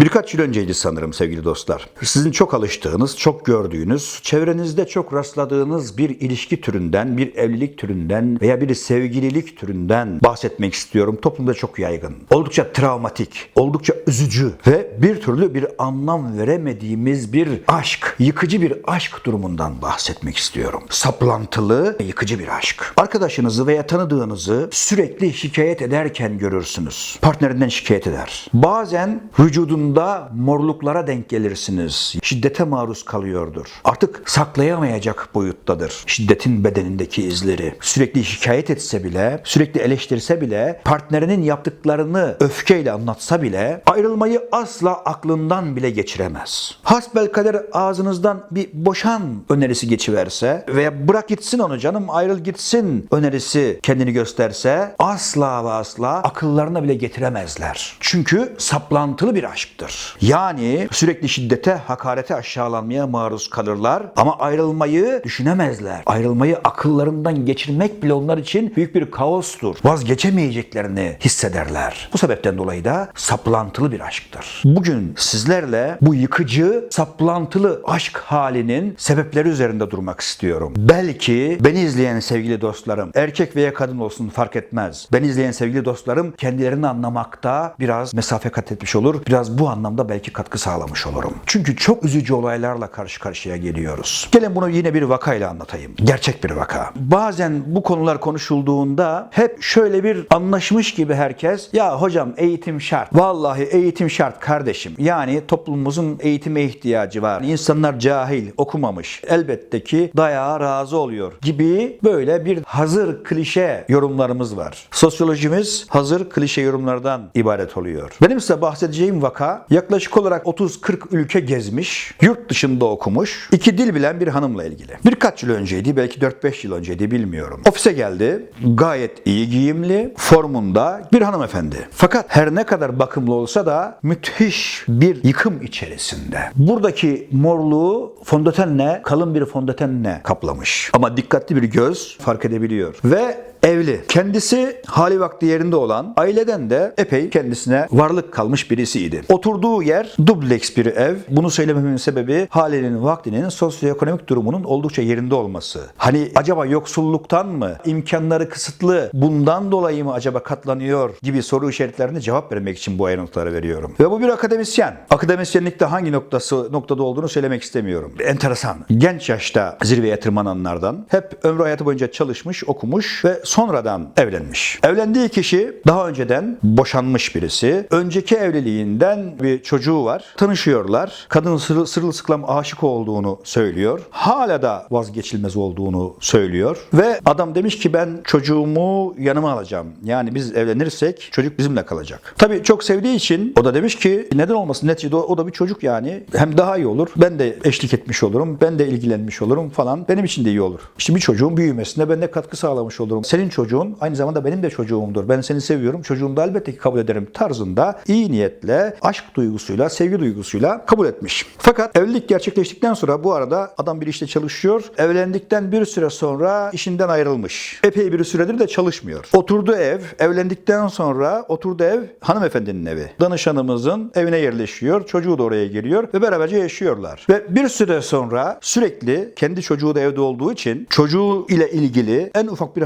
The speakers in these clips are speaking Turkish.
Birkaç yıl önceydi sanırım sevgili dostlar. Sizin çok alıştığınız, çok gördüğünüz, çevrenizde çok rastladığınız bir ilişki türünden, bir evlilik türünden veya bir sevgililik türünden bahsetmek istiyorum. Toplumda çok yaygın. Oldukça travmatik, oldukça üzücü ve bir türlü bir anlam veremediğimiz bir aşk, yıkıcı bir aşk durumundan bahsetmek istiyorum. Saplantılı, yıkıcı bir aşk. Arkadaşınızı veya tanıdığınızı sürekli şikayet ederken görürsünüz. Partnerinden şikayet eder. Bazen vücudunda morluklara denk gelirsiniz. Şiddete maruz kalıyordur. Artık saklayamayacak boyuttadır. Şiddetin bedenindeki izleri. Sürekli şikayet etse bile, sürekli eleştirse bile, partnerinin yaptıklarını öfkeyle anlatsa bile ayrılmayı asla aklından bile geçiremez. Hasbelkader ağzınızdan bir boşan önerisi geçiverse veya bırak gitsin onu canım ayrıl gitsin önerisi kendini gösterse asla ve asla akıllarına bile getiremezler. Çünkü saplantılı bir aşktır. Yani sürekli şiddete, hakarete, aşağılanmaya maruz kalırlar ama ayrılmayı düşünemezler. Ayrılmayı akıllarından geçirmek bile onlar için büyük bir kaostur. Vazgeçemeyeceklerini hissederler. Bu sebepten dolayı da saplantılı bir aşktır. Bugün sizlerle bu yıkıcı, saplantılı aşk halinin sebepleri üzerinde durmak istiyorum. Belki beni izleyen sevgili dostlarım, erkek veya kadın olsun fark etmez. Beni izleyen sevgili dostlarım kendilerini anlamakta biraz mesafe kat etmiş olur. Biraz bu anlamda belki katkı sağlamış olurum. Çünkü çok üzücü olaylarla karşı karşıya geliyoruz. Gelin bunu yine bir vakayla anlatayım. Gerçek bir vaka. Bazen bu konular konuşulduğunda hep şöyle bir anlaşmış gibi herkes ya hocam eğitim şart. Vallahi eğitim şart kardeşim. Yani toplumumuzun eğitime ihtiyacı var. İnsanlar cahil, okumamış. Elbette ki dayağa razı oluyor gibi böyle bir hazır klişe yorumlarımız var. Sosyolojimiz hazır klişe yorumlardan ibaret oluyor. Benim size bahsedeceğim vaka yaklaşık olarak 30-40 ülke gezmiş, yurt dışında okumuş, iki dil bilen bir hanımla ilgili. Birkaç yıl önceydi, belki 4-5 yıl önceydi bilmiyorum. Ofise geldi, gayet iyi giyimli, formunda bir hanımefendi. Fakat her ne kadar bakımlı olsa da müthiş bir yıkım içerisinde. Buradaki morluğu fondötenle, kalın bir fondötenle kaplamış. Ama dikkatli bir göz fark edebiliyor. Ve evli. Kendisi hali vakti yerinde olan, aileden de epey kendisine varlık kalmış birisiydi. Oturduğu yer dubleks bir ev. Bunu söylememin sebebi halinin vaktinin sosyoekonomik durumunun oldukça yerinde olması. Hani acaba yoksulluktan mı, imkanları kısıtlı, bundan dolayı mı acaba katlanıyor gibi soru işaretlerine cevap vermek için bu ayrıntıları veriyorum. Ve bu bir akademisyen. Akademisyenlikte hangi noktası noktada olduğunu söylemek istemiyorum. Enteresan. Genç yaşta zirveye tırmananlardan hep ömrü hayatı boyunca çalışmış, okumuş ve sonradan evlenmiş. Evlendiği kişi daha önceden boşanmış birisi. Önceki evliliğinden bir çocuğu var. Tanışıyorlar. Kadın sırıl, sırılsıklam aşık olduğunu söylüyor. Hala da vazgeçilmez olduğunu söylüyor. Ve adam demiş ki ben çocuğumu yanıma alacağım. Yani biz evlenirsek çocuk bizimle kalacak. Tabii çok sevdiği için o da demiş ki neden olmasın neticede o, da bir çocuk yani. Hem daha iyi olur. Ben de eşlik etmiş olurum. Ben de ilgilenmiş olurum falan. Benim için de iyi olur. İşte bir çocuğun büyümesine ben de katkı sağlamış olurum. Senin çocuğun aynı zamanda benim de çocuğumdur. Ben seni seviyorum. Çocuğunu da elbette ki kabul ederim tarzında iyi niyetle, aşk duygusuyla, sevgi duygusuyla kabul etmiş. Fakat evlilik gerçekleştikten sonra bu arada adam bir işte çalışıyor. Evlendikten bir süre sonra işinden ayrılmış. Epey bir süredir de çalışmıyor. Oturduğu ev, evlendikten sonra oturduğu ev hanımefendinin evi. Danışanımızın evine yerleşiyor. Çocuğu da oraya geliyor ve beraberce yaşıyorlar. Ve bir süre sonra sürekli kendi çocuğu da evde olduğu için çocuğu ile ilgili en ufak bir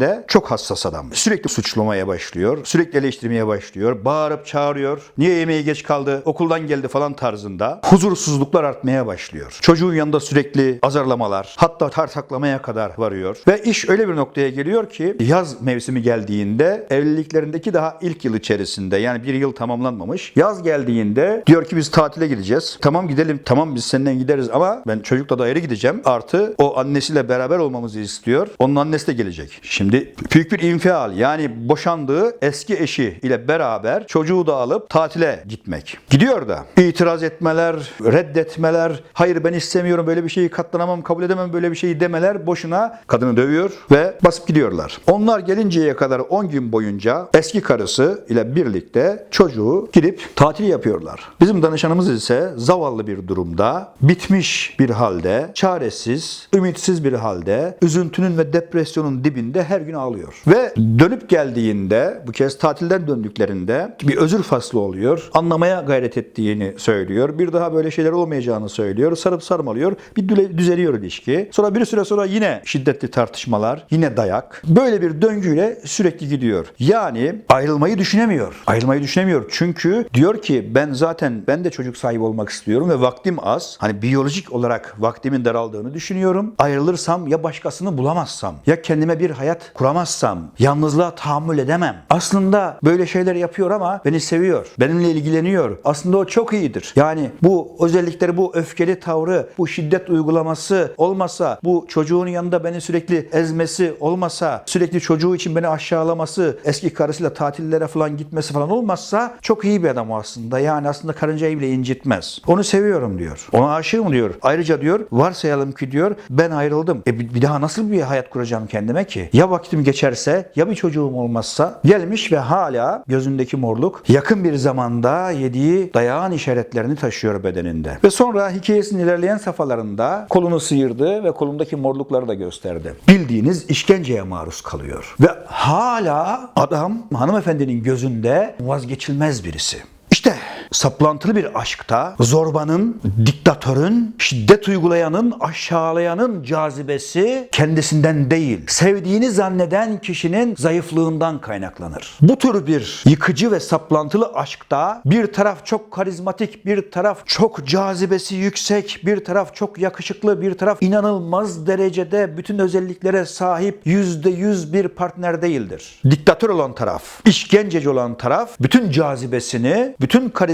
hareketinde çok hassas adam. Sürekli suçlamaya başlıyor. Sürekli eleştirmeye başlıyor. Bağırıp çağırıyor. Niye yemeğe geç kaldı? Okuldan geldi falan tarzında. Huzursuzluklar artmaya başlıyor. Çocuğun yanında sürekli azarlamalar, hatta tartaklamaya kadar varıyor. Ve iş öyle bir noktaya geliyor ki yaz mevsimi geldiğinde evliliklerindeki daha ilk yıl içerisinde yani bir yıl tamamlanmamış. Yaz geldiğinde diyor ki biz tatile gideceğiz. Tamam gidelim. Tamam biz senden gideriz ama ben çocukla da ayrı gideceğim. Artı o annesiyle beraber olmamızı istiyor. Onun annesi de gelecek. Şimdi büyük bir infial yani boşandığı eski eşi ile beraber çocuğu da alıp tatile gitmek. Gidiyor da itiraz etmeler, reddetmeler, hayır ben istemiyorum böyle bir şeyi katlanamam, kabul edemem böyle bir şeyi demeler boşuna kadını dövüyor ve basıp gidiyorlar. Onlar gelinceye kadar 10 gün boyunca eski karısı ile birlikte çocuğu gidip tatil yapıyorlar. Bizim danışanımız ise zavallı bir durumda, bitmiş bir halde, çaresiz, ümitsiz bir halde, üzüntünün ve depresyonun dibinde her gün ağlıyor. Ve dönüp geldiğinde bu kez tatilden döndüklerinde bir özür faslı oluyor. Anlamaya gayret ettiğini söylüyor. Bir daha böyle şeyler olmayacağını söylüyor. Sarıp sarmalıyor. Bir düzeliyor ilişki. Sonra bir süre sonra yine şiddetli tartışmalar, yine dayak. Böyle bir döngüyle sürekli gidiyor. Yani ayrılmayı düşünemiyor. Ayrılmayı düşünemiyor. Çünkü diyor ki ben zaten ben de çocuk sahibi olmak istiyorum ve vaktim az. Hani biyolojik olarak vaktimin daraldığını düşünüyorum. Ayrılırsam ya başkasını bulamazsam ya kendime bir hayat kuramazsam yalnızlığa tahammül edemem. Aslında böyle şeyler yapıyor ama beni seviyor. Benimle ilgileniyor. Aslında o çok iyidir. Yani bu özellikleri bu öfkeli tavrı, bu şiddet uygulaması olmasa, bu çocuğun yanında beni sürekli ezmesi olmasa, sürekli çocuğu için beni aşağılaması, eski karısıyla tatillere falan gitmesi falan olmazsa çok iyi bir adam o aslında. Yani aslında karıncayı bile incitmez. Onu seviyorum diyor. Ona aşığım diyor. Ayrıca diyor varsayalım ki diyor ben ayrıldım. E bir daha nasıl bir hayat kuracağım kendime ki? Ya vaktim geçerse ya bir çocuğum olmazsa gelmiş ve hala gözündeki morluk yakın bir zamanda yediği dayağın işaretlerini taşıyor bedeninde. Ve sonra hikayesinin ilerleyen safhalarında kolunu sıyırdı ve kolundaki morlukları da gösterdi. Bildiğiniz işkenceye maruz kalıyor. Ve hala adam hanımefendinin gözünde vazgeçilmez birisi. İşte saplantılı bir aşkta zorbanın, diktatörün, şiddet uygulayanın, aşağılayanın cazibesi kendisinden değil, sevdiğini zanneden kişinin zayıflığından kaynaklanır. Bu tür bir yıkıcı ve saplantılı aşkta bir taraf çok karizmatik, bir taraf çok cazibesi yüksek, bir taraf çok yakışıklı, bir taraf inanılmaz derecede bütün özelliklere sahip yüzde yüz bir partner değildir. Diktatör olan taraf, işkenceci olan taraf bütün cazibesini, bütün karizmasını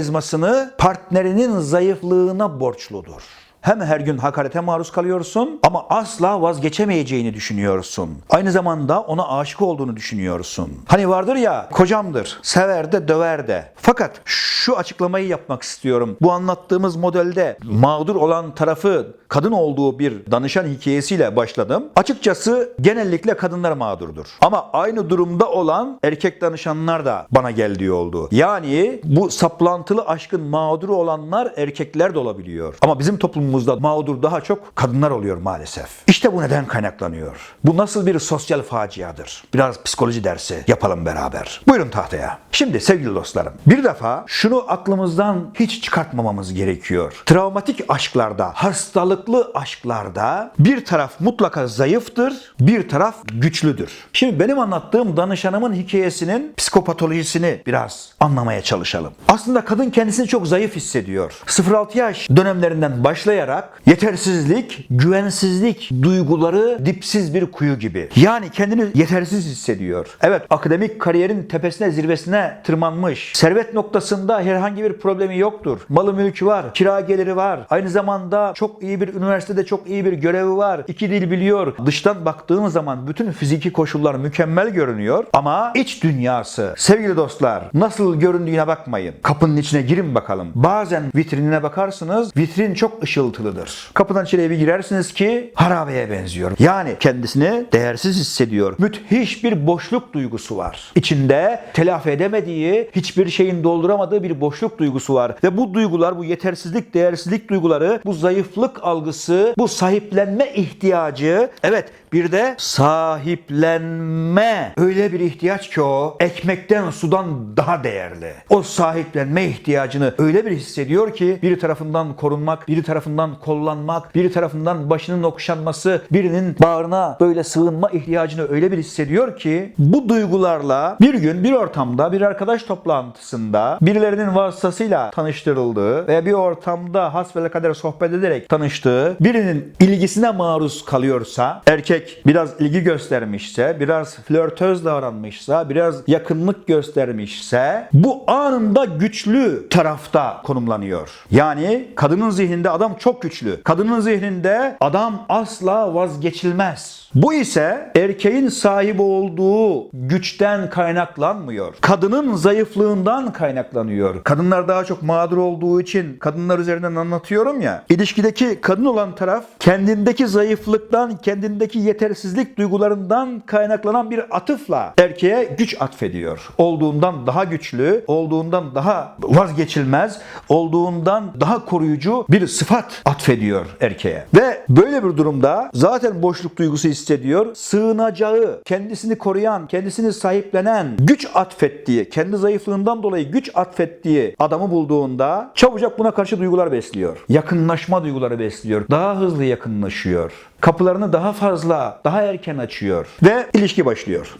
partnerinin zayıflığına borçludur. Hem her gün hakarete maruz kalıyorsun ama asla vazgeçemeyeceğini düşünüyorsun. Aynı zamanda ona aşık olduğunu düşünüyorsun. Hani vardır ya kocamdır, sever de döver de. Fakat şu açıklamayı yapmak istiyorum. Bu anlattığımız modelde mağdur olan tarafı kadın olduğu bir danışan hikayesiyle başladım. Açıkçası genellikle kadınlar mağdurdur. Ama aynı durumda olan erkek danışanlar da bana geldiği oldu. Yani bu saplantılı aşkın mağduru olanlar erkekler de olabiliyor. Ama bizim toplumumuzda mağdur daha çok kadınlar oluyor maalesef. İşte bu neden kaynaklanıyor? Bu nasıl bir sosyal faciadır? Biraz psikoloji dersi yapalım beraber. Buyurun tahtaya. Şimdi sevgili dostlarım, bir defa şunu aklımızdan hiç çıkartmamamız gerekiyor. Travmatik aşklarda, hastalıklı aşklarda bir taraf mutlaka zayıftır, bir taraf güçlüdür. Şimdi benim anlattığım danışanımın hikayesinin psikopatolojisini biraz anlamaya çalışalım. Aslında kadın kendisini çok zayıf hissediyor. 0-6 yaş dönemlerinden başlayarak yetersizlik, güvensizlik duyguları dipsiz bir kuyu gibi. Yani kendini yetersiz hissediyor. Evet akademik kariyerin tepesine zirvesine tırmanmış. Servet noktasında herhangi bir problemi yoktur. Malı mülkü var, kira geliri var. Aynı zamanda çok iyi bir üniversitede çok iyi bir görevi var. İki dil biliyor. Dıştan baktığın zaman bütün fiziki koşullar mükemmel görünüyor. Ama iç dünyası, sevgili dostlar nasıl göründüğüne bakmayın. Kapının içine girin bakalım. Bazen vitrinine bakarsınız. Vitrin çok ışıltılıdır. Kapıdan içeriye bir girersiniz ki harabeye benziyor. Yani kendisini değersiz hissediyor. Müthiş bir boşluk duygusu var. İçinde telafi edemediği, hiçbir şeyin dolduramadığı bir boşluk duygusu var. Ve bu duygular, bu yetersizlik, değersizlik duyguları, bu zayıflık algısı, bu sahiplenme ihtiyacı, evet bir de sahiplenme. Öyle bir ihtiyaç ki o ekmekten sudan daha değerli. O sahiplenme ihtiyacını öyle bir hissediyor ki biri tarafından korunmak, biri tarafından kollanmak, biri tarafından başının okşanması, birinin bağrına böyle sığınma ihtiyacını öyle bir hissediyor ki bu duygularla bir gün bir ortamda bir arkadaş toplantısında birilerinin vasıtasıyla tanıştırıldığı ve bir ortamda hasbelkader sohbet ederek tanıştığı birinin ilgisine maruz kalıyorsa erkek biraz ilgi göstermişse, biraz flörtöz davranmışsa, biraz yakınlık göstermişse bu anında güçlü tarafta konumlanıyor. Yani kadının zihninde adam çok güçlü. Kadının zihninde adam asla vazgeçilmez. Bu ise erkeğin sahip olduğu güçten kaynaklanmıyor. Kadının zayıflığından kaynaklanıyor. Kadınlar daha çok mağdur olduğu için kadınlar üzerinden anlatıyorum ya. İlişkideki kadın olan taraf kendindeki zayıflıktan, kendindeki yetersizlik duygularından kaynaklanan bir atıfla erkeğe güç atfediyor. Olduğundan daha güçlü, olduğundan daha vazgeçilmez, olduğundan daha koruyucu bir sıfat atfediyor erkeğe. Ve böyle bir durumda zaten boşluk duygusu hissediyor. Sığınacağı, kendisini koruyan, kendisini sahiplenen, güç atfettiği, kendi zayıflığından dolayı güç atfettiği adamı bulduğunda çabucak buna karşı duygular besliyor. Yakınlaşma duyguları besliyor. Daha hızlı yakınlaşıyor. Kapılarını daha fazla, daha erken açıyor. Ve ilişki başlıyor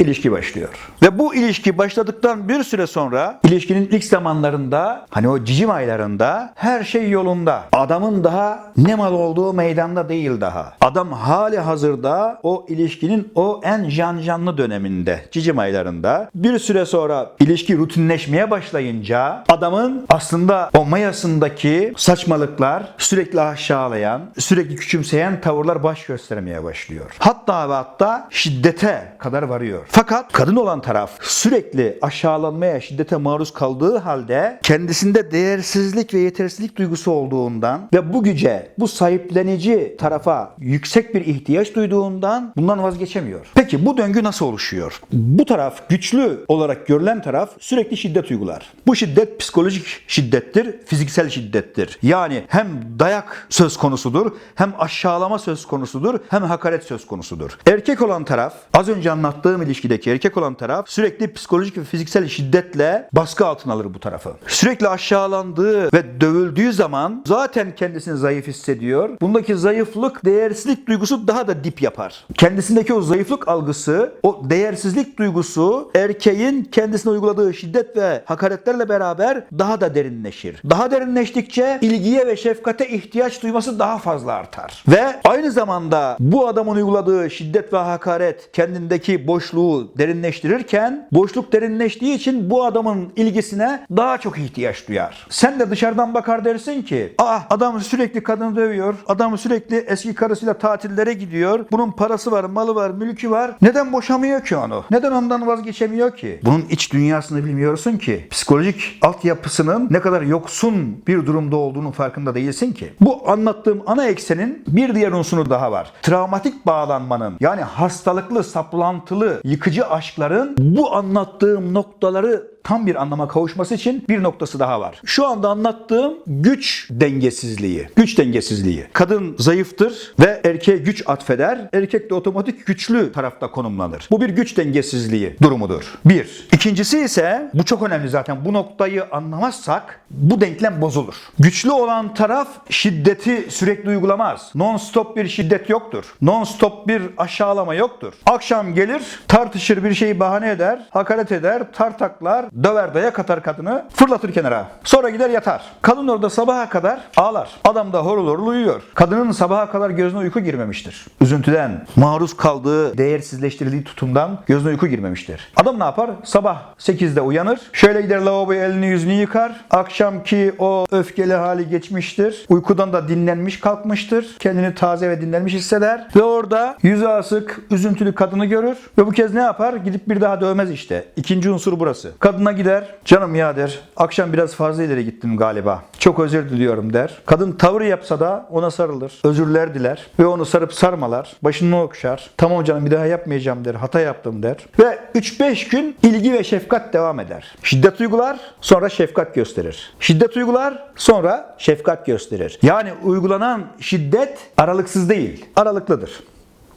ilişki başlıyor. Ve bu ilişki başladıktan bir süre sonra ilişkinin ilk zamanlarında hani o cicim aylarında her şey yolunda. Adamın daha ne mal olduğu meydanda değil daha. Adam hali hazırda o ilişkinin o en can canlı döneminde cicim aylarında bir süre sonra ilişki rutinleşmeye başlayınca adamın aslında o mayasındaki saçmalıklar sürekli aşağılayan, sürekli küçümseyen tavırlar baş göstermeye başlıyor. Hatta ve hatta şiddete kadar varıyor. Fakat kadın olan taraf sürekli aşağılanmaya, şiddete maruz kaldığı halde kendisinde değersizlik ve yetersizlik duygusu olduğundan ve bu güce, bu sahiplenici tarafa yüksek bir ihtiyaç duyduğundan bundan vazgeçemiyor. Peki bu döngü nasıl oluşuyor? Bu taraf güçlü olarak görülen taraf sürekli şiddet uygular. Bu şiddet psikolojik şiddettir, fiziksel şiddettir. Yani hem dayak söz konusudur, hem aşağılama söz konusudur, hem hakaret söz konusudur. Erkek olan taraf, az önce anlattığım ilişkideki erkek olan taraf sürekli psikolojik ve fiziksel şiddetle baskı altına alır bu tarafı. Sürekli aşağılandığı ve dövüldüğü zaman zaten kendisini zayıf hissediyor. Bundaki zayıflık, değersizlik duygusu daha da dip yapar. Kendisindeki o zayıflık algısı, o değersizlik duygusu erkeğin kendisine uyguladığı şiddet ve hakaretlerle beraber daha da derinleşir. Daha derinleştikçe ilgiye ve şefkate ihtiyaç duyması daha fazla artar. Ve aynı zamanda bu adamın uyguladığı şiddet ve hakaret kendindeki boşluğu derinleştirirken boşluk derinleştiği için bu adamın ilgisine daha çok ihtiyaç duyar. Sen de dışarıdan bakar dersin ki ah adam sürekli kadını dövüyor. Adam sürekli eski karısıyla tatillere gidiyor. Bunun parası var, malı var, mülkü var. Neden boşamıyor ki onu? Neden ondan vazgeçemiyor ki? Bunun iç dünyasını bilmiyorsun ki. Psikolojik altyapısının ne kadar yoksun bir durumda olduğunun farkında değilsin ki. Bu anlattığım ana eksenin bir diğer unsuru daha var. Travmatik bağlanmanın yani hastalıklı, saplantılı, yıkıcı aşkların bu anlattığım noktaları tam bir anlama kavuşması için bir noktası daha var. Şu anda anlattığım güç dengesizliği. Güç dengesizliği. Kadın zayıftır ve erkeğe güç atfeder. Erkek de otomatik güçlü tarafta konumlanır. Bu bir güç dengesizliği durumudur. Bir. İkincisi ise bu çok önemli zaten. Bu noktayı anlamazsak bu denklem bozulur. Güçlü olan taraf şiddeti sürekli uygulamaz. Non-stop bir şiddet yoktur. Non-stop bir aşağılama yoktur. Akşam gelir, tartışır bir şeyi bahane eder, hakaret eder, tartaklar, döver dayak atar kadını, fırlatır kenara. Sonra gider yatar. Kadın orada sabaha kadar ağlar. Adam da horul horul uyuyor. Kadının sabaha kadar gözüne uyku girmemiştir. Üzüntüden, maruz kaldığı, değersizleştirildiği tutumdan gözüne uyku girmemiştir. Adam ne yapar? Sabah 8'de uyanır. Şöyle gider lavaboya elini yüzünü yıkar. Akşamki o öfkeli hali geçmiştir. Uykudan da dinlenmiş kalkmıştır. Kendini taze ve dinlenmiş hisseder. Ve orada yüzü asık, üzüntülü kadını görür. Ve bu kez ne yapar? Gidip bir daha dövmez işte. İkinci unsur burası. Kadına gider. Canım ya der. Akşam biraz fazla ileri gittim galiba. Çok özür diliyorum der. Kadın tavır yapsa da ona sarılır. Özürler diler. Ve onu sarıp sarmalar. Başını okşar. Tamam canım bir daha yapmayacağım der. Hata yaptım der. Ve 3-5 gün ilgi ve şefkat devam eder. Şiddet uygular sonra şefkat gösterir. Şiddet uygular sonra şefkat gösterir. Yani uygulanan şiddet aralıksız değil. Aralıklıdır.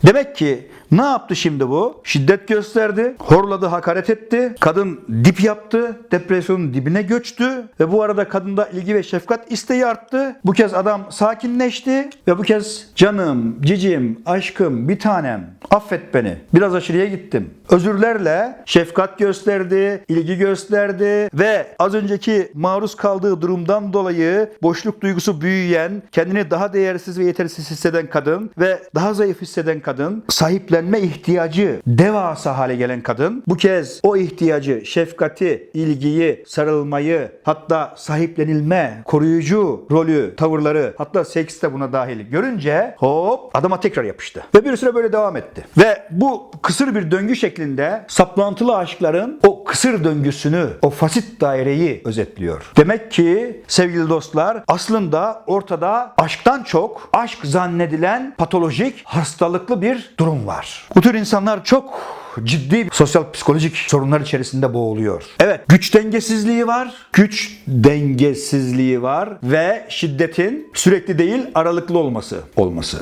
Demek ki ne yaptı şimdi bu? Şiddet gösterdi, horladı, hakaret etti. Kadın dip yaptı, depresyonun dibine göçtü ve bu arada kadında ilgi ve şefkat isteği arttı. Bu kez adam sakinleşti ve bu kez canım, cicim, aşkım, bir tanem affet beni. Biraz aşırıya gittim. Özürlerle şefkat gösterdi, ilgi gösterdi ve az önceki maruz kaldığı durumdan dolayı boşluk duygusu büyüyen, kendini daha değersiz ve yetersiz hisseden kadın ve daha zayıf hisseden kadın, sahiplenme ihtiyacı devasa hale gelen kadın bu kez o ihtiyacı, şefkati, ilgiyi, sarılmayı, hatta sahiplenilme, koruyucu rolü, tavırları, hatta seks de buna dahil görünce hop adama tekrar yapıştı. Ve bir süre böyle devam etti. Ve bu kısır bir döngü şeklinde saplantılı aşkların o kısır döngüsünü, o fasit daireyi özetliyor. Demek ki sevgili dostlar aslında ortada aşktan çok aşk zannedilen patolojik, hastalıklı bir durum var. Bu tür insanlar çok ciddi sosyal psikolojik sorunlar içerisinde boğuluyor. Evet, güç dengesizliği var. Güç dengesizliği var ve şiddetin sürekli değil aralıklı olması olması.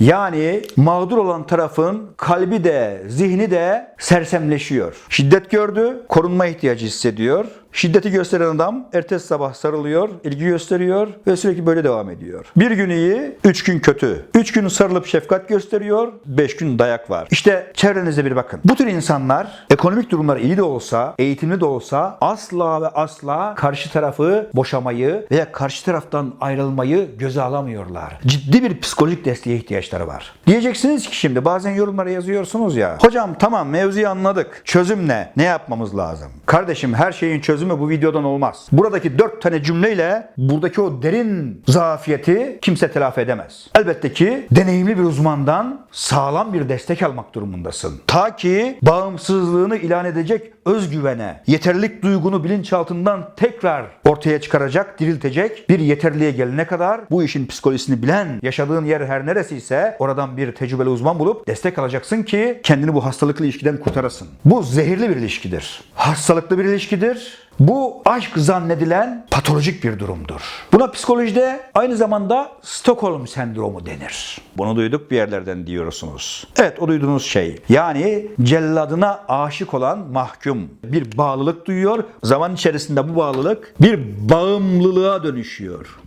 Yani mağdur olan tarafın kalbi de zihni de sersemleşiyor. Şiddet gördü, korunma ihtiyacı hissediyor. Şiddeti gösteren adam ertesi sabah sarılıyor, ilgi gösteriyor ve sürekli böyle devam ediyor. Bir gün iyi, üç gün kötü. Üç gün sarılıp şefkat gösteriyor, beş gün dayak var. İşte çevrenize bir bakın. Bu tür insanlar ekonomik durumlar iyi de olsa, eğitimli de olsa asla ve asla karşı tarafı boşamayı veya karşı taraftan ayrılmayı göze alamıyorlar. Ciddi bir psikolojik desteğe ihtiyaçları var. Diyeceksiniz ki şimdi bazen yorumlara yazıyorsunuz ya. Hocam tamam mevzuyu anladık. Çözüm ne? Ne yapmamız lazım? Kardeşim her şeyin çözümü bu videodan olmaz. Buradaki dört tane cümleyle buradaki o derin zafiyeti kimse telafi edemez. Elbette ki deneyimli bir uzmandan sağlam bir destek almak durumundasın. Ta ki bağımsızlığını ilan edecek özgüvene, yeterlilik duygunu bilinçaltından tekrar ortaya çıkaracak, diriltecek bir yeterliğe gelene kadar bu işin psikolojisini bilen, yaşadığın yer her neresiyse oradan bir tecrübeli uzman bulup destek alacaksın ki kendini bu hastalıklı ilişkiden kurtarasın. Bu zehirli bir ilişkidir. Hastalıklı bir ilişkidir. Bu aşk zannedilen patolojik bir durumdur. Buna psikolojide aynı zamanda Stockholm sendromu denir. Bunu duyduk bir yerlerden diyorsunuz. Evet o duyduğunuz şey. Yani celladına aşık olan mahkum bir bağlılık duyuyor. Zaman içerisinde bu bağlılık bir bağımlılığa dönüşüyor.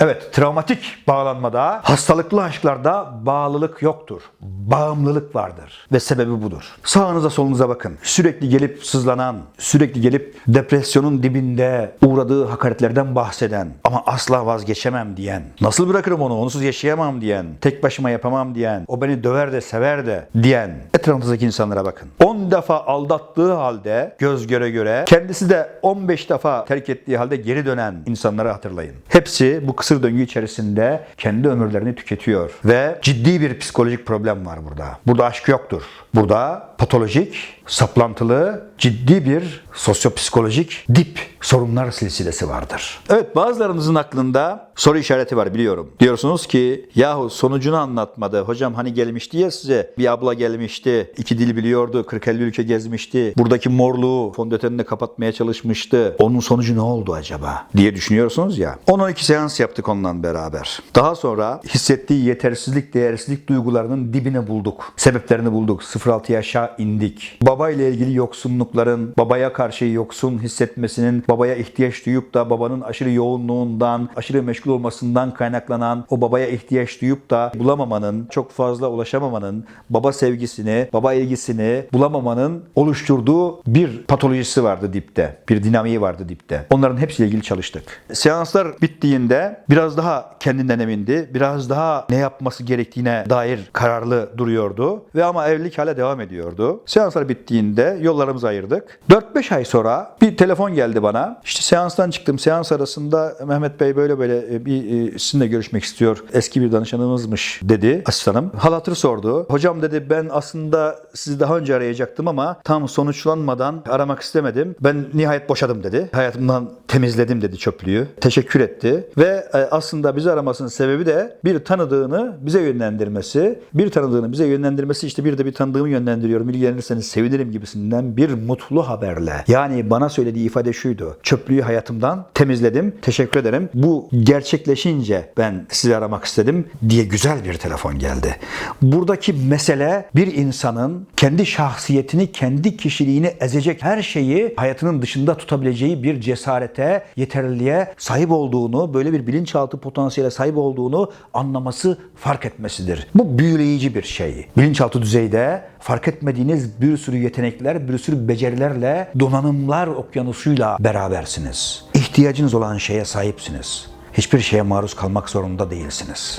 Evet, travmatik bağlanmada, hastalıklı aşklarda bağlılık yoktur. Bağımlılık vardır ve sebebi budur. Sağınıza solunuza bakın. Sürekli gelip sızlanan, sürekli gelip depresyonun dibinde uğradığı hakaretlerden bahseden ama asla vazgeçemem diyen, nasıl bırakırım onu, onsuz yaşayamam diyen, tek başıma yapamam diyen, o beni döver de sever de diyen etrafınızdaki insanlara bakın. 10 defa aldattığı halde göz göre göre kendisi de 15 defa terk ettiği halde geri dönen insanları hatırlayın. Hepsi bu kısır döngü içerisinde kendi ömürlerini tüketiyor ve ciddi bir psikolojik problem var burada. Burada aşk yoktur. Burada patolojik, saplantılı, ciddi bir sosyopsikolojik dip sorunlar silsilesi vardır. Evet bazılarınızın aklında soru işareti var biliyorum. Diyorsunuz ki yahu sonucunu anlatmadı. Hocam hani gelmişti ya size bir abla gelmişti. iki dil biliyordu. 40-50 ülke gezmişti. Buradaki morluğu fondötenini kapatmaya çalışmıştı. Onun sonucu ne oldu acaba diye düşünüyorsunuz ya. 10-12 seans yaptık onunla beraber. Daha sonra hissettiği yetersizlik, değersizlik duygularının dibine bulduk. Sebeplerini bulduk. 0-6 yaşa indik. Baba ile ilgili yoksunlukların, babaya karşı yoksun hissetmesinin, babaya ihtiyaç duyup da babanın aşırı yoğunluğundan, aşırı meşgul olmasından kaynaklanan o babaya ihtiyaç duyup da bulamamanın, çok fazla ulaşamamanın, baba sevgisini, baba ilgisini bulamamanın oluşturduğu bir patolojisi vardı dipte. Bir dinamiği vardı dipte. Onların hepsiyle ilgili çalıştık. Seanslar bittiğinde biraz daha kendinden emindi. Biraz daha ne yapması gerektiğine dair kararlı duruyordu. Ve ama evlilik hala devam ediyordu. Seanslar bittiğinde yollarımızı ayırdık. 4-5 ay sonra bir telefon geldi bana. İşte seanstan çıktım. Seans arasında Mehmet Bey böyle böyle e, bir e, sizinle görüşmek istiyor. Eski bir danışanımızmış dedi asistanım. Hal hatır sordu. Hocam dedi ben aslında sizi daha önce arayacaktım ama tam sonuçlanmadan aramak istemedim. Ben nihayet boşadım dedi. Hayatımdan temizledim dedi çöplüğü. Teşekkür etti ve e, aslında bizi aramasının sebebi de bir tanıdığını bize yönlendirmesi. Bir tanıdığını bize yönlendirmesi işte bir de bir tanıdığımı yönlendiriyorum. İlgilenirseniz sevinirim gibisinden bir mutlu haberle. Yani bana söylediği ifade şuydu. Çöplüğü hayatımdan temizledim. Teşekkür ederim. Bu gerçekleşince ben sizi aramak istedim diye güzel bir telefon geldi. Buradaki mesele bir insanın kendi şahsiyetini, kendi kişiliğini ezecek her şeyi hayatının dışında tutabileceği bir cesarete, yeterliliğe sahip olduğunu, böyle bir bilinçaltı potansiyele sahip olduğunu anlaması, fark etmesidir. Bu büyüleyici bir şey. Bilinçaltı düzeyde fark etmediğiniz bir sürü yetenekler, bir sürü becerilerle, donanımlar okyanusuyla berabersiniz. İhtiyacınız olan şeye sahipsiniz. Hiçbir şeye maruz kalmak zorunda değilsiniz.